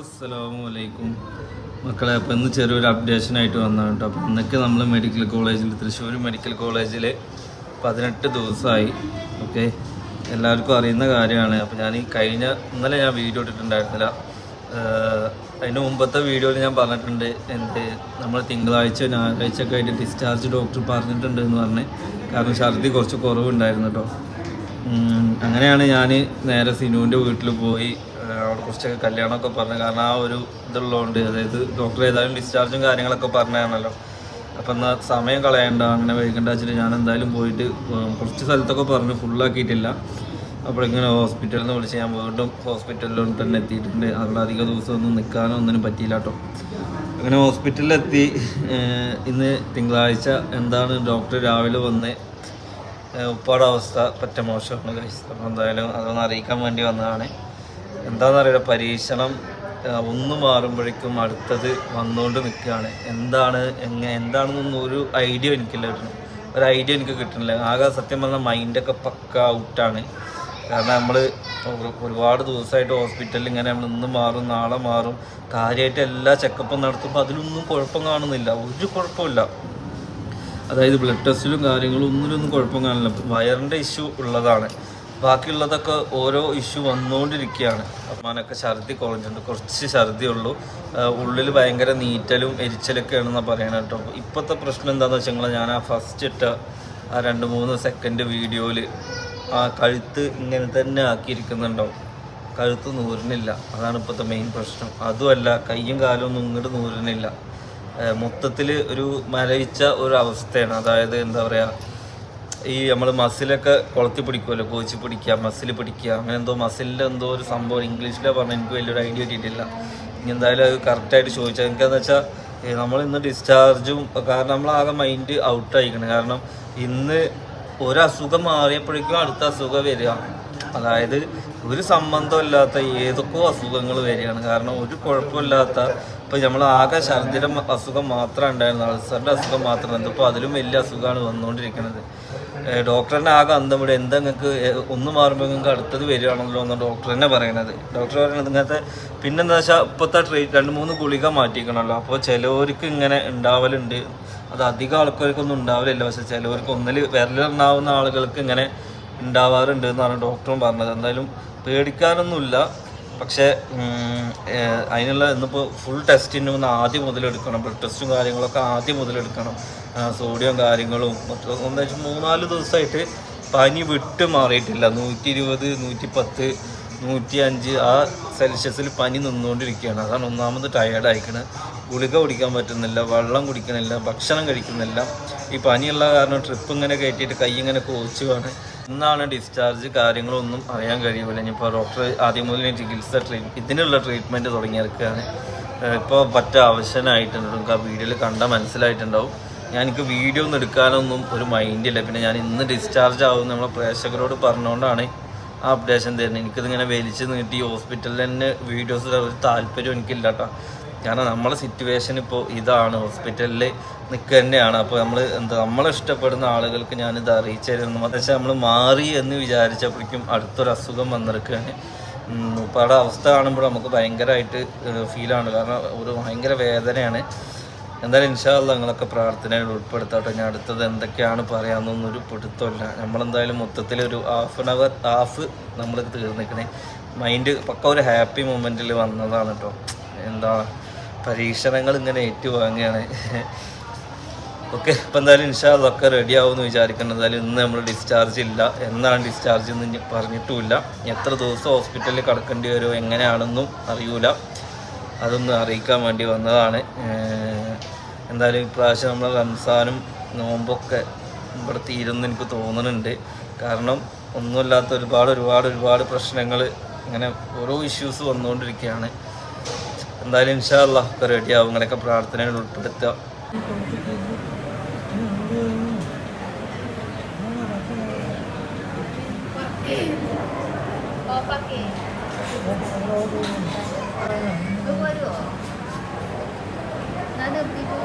അസ്സലാമലൈക്കും മക്കളെ അപ്പം ഇന്ന് ചെറിയൊരു അപ്ഡേഷനായിട്ട് വന്നതാണ് കേട്ടോ. അപ്പം ഇന്നൊക്കെ നമ്മൾ മെഡിക്കൽ കോളേജിൽ തൃശ്ശൂർ മെഡിക്കൽ കോളേജിൽ പതിനെട്ട് ദിവസമായി ഓക്കെ? എല്ലാവർക്കും അറിയുന്ന കാര്യമാണ്. അപ്പം ഞാൻ ഈ കഴിഞ്ഞ ഇന്നലെ ഞാൻ വീഡിയോ ഇട്ടിട്ടുണ്ടായിരുന്നില്ല. അതിന് മുമ്പത്തെ വീഡിയോയിൽ ഞാൻ പറഞ്ഞിട്ടുണ്ട് എന്ത് നമ്മൾ തിങ്കളാഴ്ച ഞായറാഴ്ച ഒക്കെ ആയിട്ട് ഡിസ്ചാർജ് ഡോക്ടർ പറഞ്ഞിട്ടുണ്ട് എന്ന് പറഞ്ഞ്. കാരണം ഛർദി കുറച്ച് കുറവുണ്ടായിരുന്നു കേട്ടോ. അങ്ങനെയാണ് ഞാൻ നേരെ സിനുവിന്റെ വീട്ടിൽ പോയി അവിടെ കുറച്ചൊക്കെ കല്യാണമൊക്കെ പറഞ്ഞു. കാരണം ആ ഒരു ഇതുള്ളതുകൊണ്ട് അതായത് ഡോക്ടർ ഏതായാലും ഡിസ്ചാർജും കാര്യങ്ങളൊക്കെ പറഞ്ഞതാണല്ലോ. അപ്പം എന്നാൽ സമയം കളയണ്ട അങ്ങനെ വൈകണ്ട വെച്ചിട്ട് ഞാൻ എന്തായാലും പോയിട്ട് കുറച്ച് സ്ഥലത്തൊക്കെ പറഞ്ഞു ഫുള്ളാക്കിയിട്ടില്ല അപ്പോഴിങ്ങനെ ഹോസ്പിറ്റലിൽ നിന്ന് വിളിച്ച് ഞാൻ വീണ്ടും ഹോസ്പിറ്റലിലോട്ട് തന്നെ എത്തിയിട്ടുണ്ട്. അവിടെ അധിക ദിവസമൊന്നും നിൽക്കാനോ ഒന്നിനും പറ്റിയില്ല കേട്ടോ അങ്ങനെ ഹോസ്പിറ്റലിലെത്തി. ഇന്ന് തിങ്കളാഴ്ച എന്താണ് ഡോക്ടർ രാവിലെ വന്ന് ഉപ്പാടെ അവസ്ഥ പറ്റ മോശമാണ് അപ്പോൾ എന്തായാലും അതൊന്ന് അറിയിക്കാൻ വേണ്ടി വന്നതാണ്. എന്താണെന്നറിയില്ല പരീക്ഷണം ഒന്ന് മാറുമ്പോഴേക്കും അടുത്തത് വന്നുകൊണ്ട് നിൽക്കുകയാണ് എന്താണ് എങ്ങനെ എന്താണെന്നൊന്നും ഒരു ഐഡിയ എനിക്കില്ല കിട്ടണം ഒരു ഐഡിയ എനിക്ക് കിട്ടുന്നില്ല. ആകെ സത്യം പറഞ്ഞാൽ മൈൻഡൊക്കെ പക്ക ഔട്ടാണ്. കാരണം നമ്മൾ ഒരുപാട് ദിവസമായിട്ട് ഹോസ്പിറ്റലിൽ ഇങ്ങനെ നമ്മൾ ഇന്ന് മാറും നാളെ മാറും. കാര്യമായിട്ട് എല്ലാ ചെക്കപ്പും നടത്തുമ്പോൾ അതിലൊന്നും കുഴപ്പം കാണുന്നില്ല. ഒരു കുഴപ്പമില്ല അതായത് ബ്ലഡ് ടെസ്റ്റിലും കാര്യങ്ങളും ഒന്നിലൊന്നും കുഴപ്പം കാണില്ല. വയറിന്റെ ഇഷ്യൂ ഉള്ളതാണ്. ബാക്കിയുള്ളതൊക്കെ ഓരോ ഇഷ്യൂ വന്നുകൊണ്ടിരിക്കുകയാണ് അമ്മാനൊക്കെ ഛർദി കുറഞ്ഞിട്ടുണ്ട്. കുറച്ച് ഛർദി ഉള്ളൂ. ഉള്ളിൽ ഭയങ്കര നീറ്റലും എരിച്ചലൊക്കെയാണെന്നാണ് പറയണത് കേട്ടോ. ഇപ്പോഴത്തെ പ്രശ്നം എന്താണെന്ന് വെച്ചാൽ ഞാൻ ആ ഫസ്റ്റ് ഇട്ട ആ രണ്ട് മൂന്ന് സെക്കൻഡ് വീഡിയോയിൽ ആ കഴുത്ത് ഇങ്ങനെ തന്നെ ആക്കിയിരിക്കുന്നുണ്ടാവും. കഴുത്ത് നൂറിനില്ല അതാണ് ഇപ്പോഴത്തെ മെയിൻ പ്രശ്നം. അതുമല്ല കയ്യും കാലും ഒന്നും ഇങ്ങോട്ട് നൂറിനില്ല മൊത്തത്തിൽ ഒരു മരവിച്ച ഒരു അവസ്ഥയാണ്. അതായത് എന്താ പറയുക ഈ നമ്മൾ മസിലൊക്കെ കൊളത്തി പിടിക്കുമല്ലോ കോച്ചി പിടിക്കുക മസിൽ പിടിക്കുക അങ്ങനെ എന്തോ മസിലിന്റെ എന്തോ ഒരു സംഭവം. ഇംഗ്ലീഷിലാണ് പറഞ്ഞാൽ എനിക്ക് വലിയൊരു ഐഡിയ കിട്ടിയിട്ടില്ല. ഇനി എന്തായാലും അത് കറക്റ്റായിട്ട് ചോദിച്ചാൽ എനിക്കെന്ന് വെച്ചാൽ നമ്മൾ ഇന്ന് ഡിസ്ചാർജും കാരണം നമ്മളാകെ മൈൻഡ് ഔട്ടായിക്കണം കാരണം ഇന്ന് ഒരു അസുഖം മാറിയപ്പോഴേക്കും അടുത്ത അസുഖം വരിക. അതായത് ഒരു സംബന്ധമില്ലാത്ത ഏതൊക്കെയോ അസുഖങ്ങൾ വരികയാണ്. കാരണം ഒരു കുഴപ്പമില്ലാത്ത ഇപ്പം നമ്മൾ ആകെ ഛർദിയുടെ അസുഖം മാത്രം ഉണ്ടായിരുന്നു അൾസറിന്റെ അസുഖം മാത്രം ഇപ്പോൾ അതിലും വലിയ അസുഖമാണ് വന്നുകൊണ്ടിരിക്കുന്നത്. ഡോക്ടറിനെ ആകെ അന്തമിടെ എന്താ നിങ്ങൾക്ക് ഒന്ന് മാറുമ്പോൾ നിങ്ങൾക്ക് അടുത്തത് വരികയാണല്ലോ എന്ന് ഡോക്ടർ തന്നെ പറയണത് ഡോക്ടർ പറയുന്നത് ഇങ്ങനത്തെ പിന്നെന്താ വെച്ചാൽ ഇപ്പോഴത്തെ ട്രീറ്റ് രണ്ട് മൂന്ന് ഗുളിക മാറ്റിക്കണമല്ലോ അപ്പോൾ ചിലവർക്ക് ഇങ്ങനെ ഉണ്ടാവലുണ്ട്. അത് അധികം ആൾക്കാർക്കൊന്നും ഉണ്ടാവില്ല പക്ഷെ ചിലവർക്ക് ഒന്നിൽ വിരലുണ്ടാവുന്ന ആളുകൾക്ക് ഇങ്ങനെ ഉണ്ടാവാറുണ്ട് എന്നാണ് ഡോക്ടറും പറഞ്ഞത്. എന്തായാലും പേടിക്കാനൊന്നുമില്ല. പക്ഷേ അതിനുള്ള ഇന്നിപ്പോൾ ഫുൾ ടെസ്റ്റിന് ഒന്ന് ആദ്യം മുതലെടുക്കണം. ബ്ലഡ് ടെസ്റ്റും കാര്യങ്ങളൊക്കെ ആദ്യം മുതലെടുക്കണം. സോഡിയം കാര്യങ്ങളും മറ്റും. എന്താ വെച്ചാൽ മൂന്നാൽ ദിവസമായിട്ട് പനി വിട്ട് മാറിയിട്ടില്ല. നൂറ്റി ഇരുപത് നൂറ്റി പത്ത് നൂറ്റി അഞ്ച് ആ സെൽഷ്യസിൽ പനി നിന്നുകൊണ്ടിരിക്കുകയാണ്. അതാണ് ഒന്നാമത് ടയേർഡ് അയക്കണത് ഗുളിക കുടിക്കാൻ പറ്റുന്നില്ല വെള്ളം കുടിക്കുന്നില്ല ഭക്ഷണം കഴിക്കുന്നില്ല. ഈ പനിയുള്ള കാരണം ട്രിപ്പ് ഇങ്ങനെ കയറ്റിയിട്ട് കൈ ഇങ്ങനെ കോച്ചുവാണ് ഇന്നാണ് ഡിസ്ചാർജ് കാര്യങ്ങളൊന്നും അറിയാൻ കഴിയൂല. ഇനിയിപ്പോൾ ഡോക്ടർ ആദ്യം മുതൽ ചികിത്സ ട്രീറ്റ് ഇതിനുള്ള ട്രീറ്റ്മെന്റ് തുടങ്ങിയെടുക്കുകയാണ്. ഇപ്പോൾ പറ്റ നിങ്ങൾക്ക് ആ വീഡിയോയിൽ കണ്ടാൽ മനസ്സിലായിട്ടുണ്ടാവും. ഞാൻ എനിക്ക് വീഡിയോ ഒന്നും എടുക്കാനൊന്നും ഒരു മൈൻഡില്ല പിന്നെ ഞാൻ ഇന്ന് ഡിസ്ചാർജ് ആവും നമ്മളെ പ്രേക്ഷകരോട് പറഞ്ഞുകൊണ്ടാണ് ആ അപ്ഡേഷൻ തരുന്നത്. എനിക്കിതിങ്ങനെ വലിച്ച് നീട്ടി ഹോസ്പിറ്റലിൽ തന്നെ വീഡിയോസ് ഒരു താല്പര്യം എനിക്കില്ല കേട്ടോ കാരണം നമ്മളെ സിറ്റുവേഷൻ ഇപ്പോൾ ഇതാണ് ഹോസ്പിറ്റലിൽ നിൽക്കുക തന്നെയാണ് അപ്പോൾ നമ്മൾ എന്താ നമ്മളെ ഇഷ്ടപ്പെടുന്ന ആളുകൾക്ക് ഞാനിത് അറിയിച്ചിരുന്നു പക്ഷേ നമ്മൾ മാറി എന്ന് വിചാരിച്ചപ്പോഴേക്കും അടുത്തൊരു അസുഖം വന്നിരിക്കുകയാണ്. ഉപ്പാടെ അവസ്ഥ കാണുമ്പോൾ നമുക്ക് ഭയങ്കരമായിട്ട് ഫീലാണ് കാരണം ഒരു ഭയങ്കര വേദനയാണ്. എന്തായാലും ഇൻഷാല്ല നിങ്ങളൊക്കെ പ്രാർത്ഥനയിൽ ഉൾപ്പെടുത്തട്ടെ. ഞാൻ അടുത്തത് എന്തൊക്കെയാണ് പറയാമെന്നൊന്നൊരു പിടുത്തമില്ല. നമ്മളെന്തായാലും മൊത്തത്തിൽ ഒരു ഹാഫ് ആൻ അവർ ഹാഫ് നമ്മൾ തീർന്നിക്കണേ മൈൻഡ് പക്ക ഒരു ഹാപ്പി മൊമെന്റിൽ വന്നതാണ് കേട്ടോ എന്താ പരീക്ഷണങ്ങൾ ഇങ്ങനെ ഏറ്റുവാങ്ങുകയാണ് ഓക്കെ ഇപ്പം എന്തായാലും ഇൻഷാല്ല ഒക്കെ റെഡി ആവുമെന്ന് വിചാരിക്കണം എന്തായാലും ഇന്ന് നമ്മൾ ഡിസ്ചാർജ് ഇല്ല. എന്നാണ് ഡിസ്ചാർജ് എന്ന് പറഞ്ഞിട്ടുമില്ല. എത്ര ദിവസം ഹോസ്പിറ്റലിൽ കിടക്കേണ്ടി വരുമോ എങ്ങനെയാണെന്നും അറിയൂല. അതൊന്ന് അറിയിക്കാൻ വേണ്ടി വന്നതാണ്. എന്തായാലും ഇപ്രാവശ്യം നമ്മൾ റംസാനും നോമ്പൊക്കെ ഇവിടെ തീരുമെന്ന് എനിക്ക് തോന്നുന്നുണ്ട്. കാരണം ഒന്നുമില്ലാത്ത ഒരുപാട് ഒരുപാട് ഒരുപാട് പ്രശ്നങ്ങൾ ഇങ്ങനെ ഓരോ ഇഷ്യൂസ് വന്നുകൊണ്ടിരിക്കുകയാണ്. എന്തായാലും ഇൻഷാല്ല ഒക്കെ റെഡിയാവും അങ്ങനെയൊക്കെ പ്രാർത്ഥനകൾ ഉൾപ്പെടുത്തുക. ഓപ്പാക്കേ ഇത് വരുമോ ഞാൻ നിർത്തിപ്പോ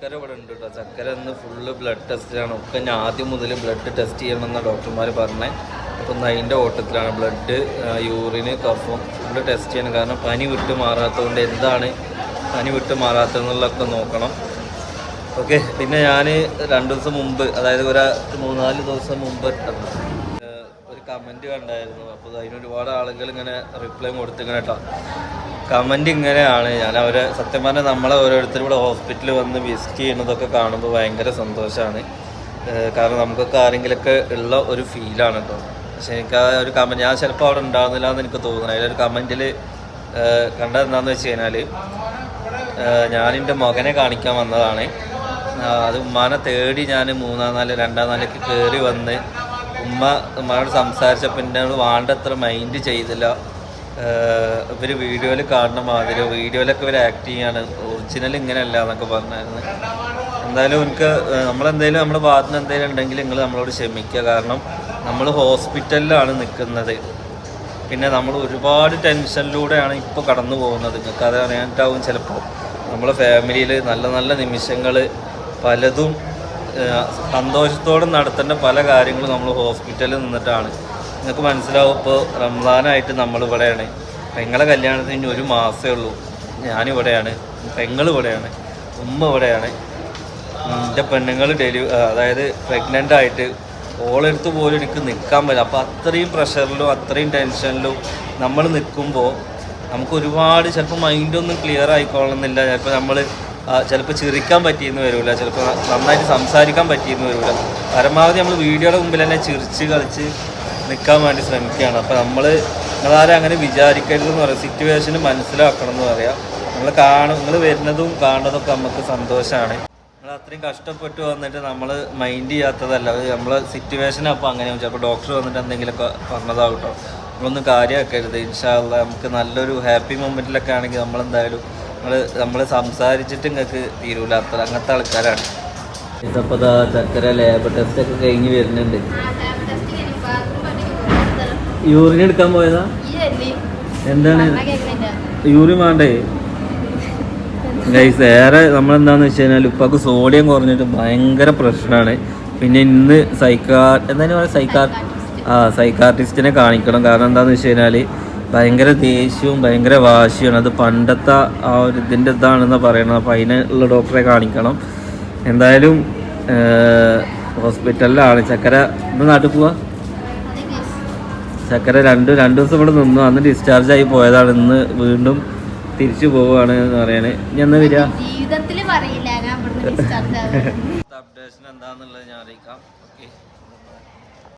ചക്കര ഇവിടെ ഉണ്ട് കേട്ടോ ചക്കര ഇന്ന് ഫുള്ള് ബ്ലഡ് ടെസ്റ്റിലാണ് ഒക്കെ ഞാൻ ആദ്യം മുതൽ ബ്ലഡ് ടെസ്റ്റ് ചെയ്യണമെന്ന ഡോക്ടർമാർ പറഞ്ഞത് അപ്പം ഇന്ന് അതിന്റെ ഓട്ടത്തിലാണ് ബ്ലഡ് യൂറിന് കഫും ഫുള്ള് ടെസ്റ്റ് ചെയ്യണം. കാരണം പനി വിട്ട് മാറാത്തതുകൊണ്ട് എന്താണ് പനി വിട്ട് മാറാത്തതെന്നുള്ളതൊക്കെ നോക്കണം. ഓക്കെ പിന്നെ ഞാൻ രണ്ട് ദിവസം മുമ്പ് അതായത് ഒരു മൂന്നാൽ ദിവസം മുമ്പ് ഒരു കമന്റ് കണ്ടായിരുന്നു. അപ്പോൾ അതിന് ഒരുപാട് ആളുകൾ ഇങ്ങനെ റിപ്ലൈ കൊടുത്തിങ്ങനെ കേട്ടോ. കമന്റ് ഇങ്ങനെയാണ്. ഞാൻ അവരെ സത്യം പറഞ്ഞാൽ നമ്മളെ ഓരോരുത്തരും ഇവിടെ ഹോസ്പിറ്റലിൽ വന്ന് വിസിറ്റ് ചെയ്യുന്നതൊക്കെ കാണുമ്പോൾ ഭയങ്കര സന്തോഷമാണ് കാരണം നമുക്കൊക്കെ ആരെങ്കിലുമൊക്കെ ഉള്ള ഒരു ഫീലാണ് കേട്ടോ പക്ഷെ എനിക്ക് ആ ഒരു കമന്റ് ഞാൻ ചിലപ്പോൾ അവിടെ ഉണ്ടാകുന്നില്ല എന്ന് എനിക്ക് തോന്നുന്നു. അതിലൊരു കമന്റിൽ കണ്ടത് എന്താണെന്ന് വെച്ച് കഴിഞ്ഞാൽ ഞാൻ മകനെ കാണിക്കാൻ വന്നതാണ്. അത് ഉമ്മാനെ തേടി ഞാൻ മൂന്നാം നാല് രണ്ടാം നാലൊക്കെ കയറി വന്ന് ഉമ്മ ഉമ്മയോട് സംസാരിച്ചപ്പോൾ എന്റെ വേണ്ടത്ര മൈൻഡ് ചെയ്തില്ല. ഇവർ വീഡിയോയിൽ കാണുന്ന മാതിരി വീഡിയോയിലൊക്കെ ഇവർ ആക്ട് ചെയ്യാണ്. ഒറിജിനൽ ഇങ്ങനെയല്ല എന്നൊക്കെ പറഞ്ഞായിരുന്നു. എന്തായാലും എനിക്ക് നമ്മളെന്തേലും നമ്മുടെ ഭാഗത്ത് നിന്ന് എന്തെങ്കിലും ഉണ്ടെങ്കിൽ നിങ്ങൾ നമ്മളോട് ക്ഷമിക്കുക. കാരണം നമ്മൾ ഹോസ്പിറ്റലിലാണ് നിൽക്കുന്നത്. പിന്നെ നമ്മൾ ഒരുപാട് ടെൻഷനിലൂടെയാണ് ഇപ്പോൾ കടന്നു പോകുന്നത്. നിങ്ങൾക്ക് അത് അറിയാനായിട്ടാവും ചിലപ്പോൾ നമ്മളെ ഫാമിലിയിൽ നല്ല നല്ല നിമിഷങ്ങൾ പലതും സന്തോഷത്തോടെ നടത്തേണ്ട പല കാര്യങ്ങളും നമ്മൾ ഹോസ്പിറ്റലിൽ നിന്നിട്ടാണ്. നിങ്ങൾക്ക് മനസ്സിലാവും ഇപ്പോൾ റംസാനായിട്ട് നമ്മളിവിടെയാണ് പെങ്ങളെ കല്യാണത്തിന് ഇനി ഒരു മാസമേ ഉള്ളൂ. ഞാനിവിടെയാണ് പെങ്ങൾ ഇവിടെയാണ്. ഉമ്മ ഇവിടെയാണ്. എന്റെ പെണ്ണുങ്ങൾ ഡെലിവ അതായത് പ്രഗ്നന്റ് ആയിട്ട് ഓളെടുത്ത് പോലും എനിക്ക് നിൽക്കാൻ പറ്റില്ല. അപ്പോൾ അത്രയും പ്രഷറിലും അത്രയും ടെൻഷനിലും നമ്മൾ നിൽക്കുമ്പോൾ നമുക്ക് ഒരുപാട് ചിലപ്പോൾ മൈൻഡൊന്നും ക്ലിയർ ആയിക്കോളുന്നില്ല ചിലപ്പോൾ നമ്മൾ ചിലപ്പോൾ ചിരിക്കാൻ പറ്റിയെന്ന് വരില്ല ചിലപ്പോൾ നന്നായിട്ട് സംസാരിക്കാൻ പറ്റിയെന്ന് വരില്ല പരമാവധി നമ്മൾ വീഡിയോയുടെ മുമ്പിൽ തന്നെ ചിരിച്ച് കളിച്ച് നിൽക്കാൻ വേണ്ടി ശ്രമിക്കുകയാണ്. അപ്പോൾ നമ്മൾ നിങ്ങളാരും അങ്ങനെ വിചാരിക്കരുതെന്ന് പറയാം. സിറ്റുവേഷന് മനസ്സിലാക്കണം എന്ന് പറയാം. നമ്മൾ കാണും നിങ്ങൾ വരുന്നതും കാണുന്നതൊക്കെ നമുക്ക് സന്തോഷമാണ് നമ്മൾ അത്രയും കഷ്ടപ്പെട്ട് വന്നിട്ട് നമ്മൾ മൈൻഡ് ചെയ്യാത്തതല്ല. നമ്മളെ സിറ്റുവേഷൻ അപ്പോൾ അങ്ങനെയാവും. ചിലപ്പോൾ ഡോക്ടർ വന്നിട്ട് എന്തെങ്കിലുമൊക്കെ പറഞ്ഞതാവും നമ്മളൊന്നും കാര്യമാക്കരുത്. ഇൻഷാല്ല നമുക്ക് നല്ലൊരു ഹാപ്പി മൊമെന്റിലൊക്കെ ആണെങ്കിൽ നമ്മളെന്തായാലും നമ്മൾ നമ്മൾ സംസാരിച്ചിട്ട് നിങ്ങൾക്ക് തീരൂല. അത്ര അങ്ങനത്തെ ആൾക്കാരാണ്. ഇതപ്പോൾ ചക്കര ലേബർ ടെസ്റ്റ് ഒക്കെ കഴിഞ്ഞ് വരുന്നുണ്ട്. യൂറിൻ എടുക്കാൻ പോയതാ? എന്താണ്? യൂറിൻ വേണ്ടേ? ഗൈസ് ഏറെ നമ്മളെന്താന്ന് വെച്ച് കഴിഞ്ഞാൽ ഉപ്പാക്ക് സോഡിയം കുറഞ്ഞിട്ട് ഭയങ്കര പ്രശ്നമാണ്. പിന്നെ ഇന്ന് സൈക്കാ എന്താണ് പറയുക? സൈക്കാ ആ സൈക്കാർട്ടിസ്റ്റിനെ കാണിക്കണം. കാരണം എന്താണെന്ന് വെച്ച് കഴിഞ്ഞാൽ ഭയങ്കര ദേഷ്യവും ഭയങ്കര വാശിയാണ് അത് പണ്ടത്തെ ആ ഒരു ഇതിന്റെ ഇതാണെന്ന് പറയണം അപ്പോൾ അതിനുള്ള ഡോക്ടറെ കാണിക്കണം. എന്തായാലും ഹോസ്പിറ്റലിലാണ് ചക്കര ഇന്ന് നാട്ടിൽ പോവാ? ചക്കര രണ്ട് രണ്ട് ദിവസം ഇവിടെ നിന്നു. അന്ന് ഡിസ്ചാർജ് ആയി പോയതാണ്. ഇന്ന് വീണ്ടും തിരിച്ചു പോവുകയാണ് എന്ന് പറയണേ. ഇനി എന്നാ വരിക? ജീവിതത്തിൽ പറയില്ല. ഞാൻ അപ്ഡേഷൻ എന്താണെന്നുള്ളത് ഞാൻ അറിയിക്കാം.